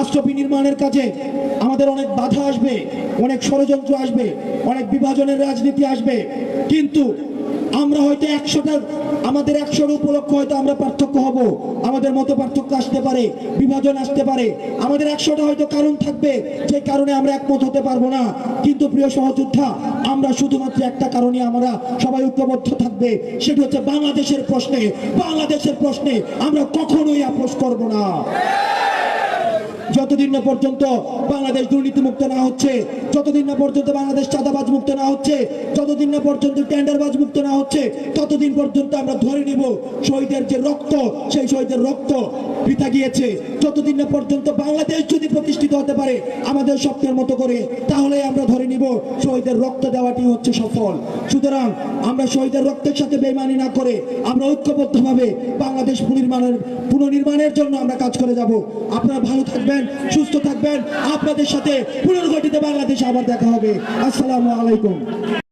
রাষ্ট্র বিনির্মাণের কাজে আমাদের অনেক বাধা আসবে, অনেক ষড়যন্ত্র আসবে, অনেক বিভাজনের রাজনীতি আসবে। কিন্তু আমরা হয়তো একশোটা, আমাদের একশোর উপলক্ষ হয়তো আমরা পার্থক্য হব, আমাদের মতো পার্থক্য আসতে পারে, বিভাজন আসতে পারে। আমাদের একশোটা হয়তো কারণ থাকবে, যে কারণে আমরা একমত হতে পারব না। কিন্তু প্রিয় সহযোদ্ধা, আমরা শুধুমাত্র একটা কারণে আমরা সবাই ঐক্যবদ্ধ থাকবে, সেটি হচ্ছে বাংলাদেশের প্রশ্নে বাংলাদেশের প্রশ্নে আমরা কখনোই আপোষ করব না। যতদিন না পর্যন্ত বাংলাদেশ দুর্নীতি মুক্ত না হচ্ছে, যতদিন না পর্যন্ত বাংলাদেশ চাঁদাবাজ মুক্ত না হচ্ছে, যতদিন না পর্যন্ত টেন্ডারবাজ মুক্ত না হচ্ছে, ততদিন পর্যন্ত আমরা ধরে নিব শহীদের যে রক্ত, সেই শহীদের রক্ত পিতা গিয়েছে। যতদিন না পর্যন্ত বাংলাদেশ যদি প্রতিষ্ঠিত হতে পারে আমাদের স্বপ্নের মতো করে তাহলে আমরা ধরে নিব শহীদের রক্ত দেওয়াটি হচ্ছে সফল। সুতরাং আমরা শহীদের রক্তের সাথে বেমানি না করে আমরা ঐক্যবদ্ধভাবে বাংলাদেশ পুনর্নির্মাণের পুনর্নির্মাণের জন্য আমরা কাজ করে যাব। আপনারা ভালো থাকবেন সুস্থ থাকবেন। আপনাদের সাথে পুনর্গঠিত বাংলাদেশে আবার দেখা হবে। আসসালামু আলাইকুম।